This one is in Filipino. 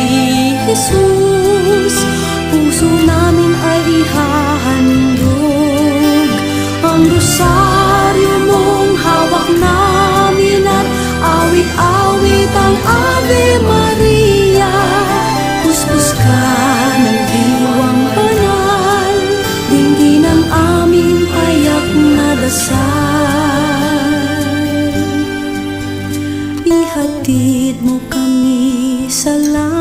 kay Jesus Puso namin ay ihahandog. Ang rosaryo mong hawak namin At awit-awit ang Ave Maria. Puspos ka ng diwang banal Dingdin ang aming payak na dasal. Ihatid mo kami sa langit.